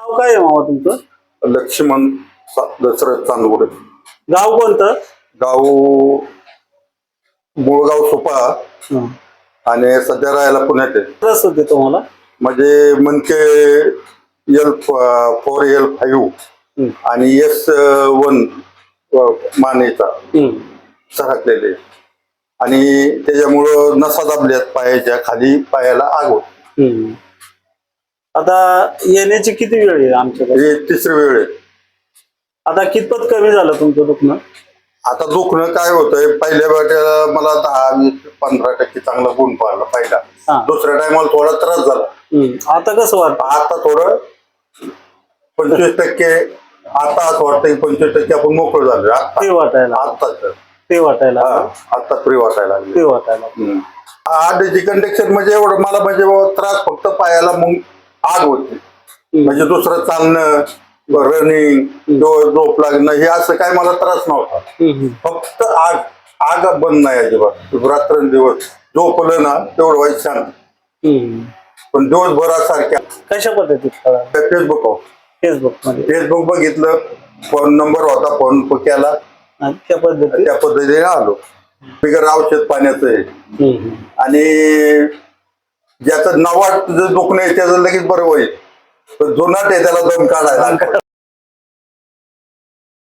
नाव काय आहे मामा तुमचं? लक्ष्मण सा- दशरथ चांदगुडे. गाव कोणतं? गाव मुळगाव सोपा. हं. आणि सध्या राहायला पुण्यात आहे. रस होते तुम्हाला? म्हणजे मनके एल फोर एल फाईव्ह. आणि एस वन मानेचा. हं. सरकलेले. आणि त्याच्यामुळं नसा दाबल्यात पायाच्या खाली पायाला आग होत. हं. आता येण्याची किती वेळ आहे आमच्याकडे? हे तिसरी वेळ आहे. आता कितपत कमी झालं तुमचं दुखणं? आता दुखणं काय होतंय पहिल्या वाट्याला मला दहा वीस पंधरा टक्के चांगला गुण पाहिला पहिला. हा. दुसऱ्या टायमाला थोडा त्रास झाला. आता कसं वाटतं? आता थोडं पंचवीस टक्के आता असं वाटतं की पंचवीस टक्के आपण मोकळं झालो. आता ते वाटायला आत्ताच. ते वाटायला हा, आता फ्री वाटायला लागले. ते वाटायला हम्म. आधीची कंडिक्शन म्हणजे एवढं मला म्हणजे बाबा त्रास फक्त पायाला मग आग होती. म्हणजे दुसरं चालणं रनिंग झोप लागणं हे असं काय मला त्रास नव्हता. फक्त आग आग बंद नाही अजिबात. रात्रंदिवस. झोपलं ना तेवढं व्हायचं शांत. पण दिवसभरासारख्या. कशा पद्धतीत फेसबुक फेसबुक फेसबुक बघितलं फोन नंबर होता फोन केला. त्या पद्धतीने आलो. बिगर औषध पाण्याचं आहे. आणि ज्याचं नवाट दुखणं आहे त्याचं लगेच बरं होईल. पण जुनाट आहे त्याला दम काढायला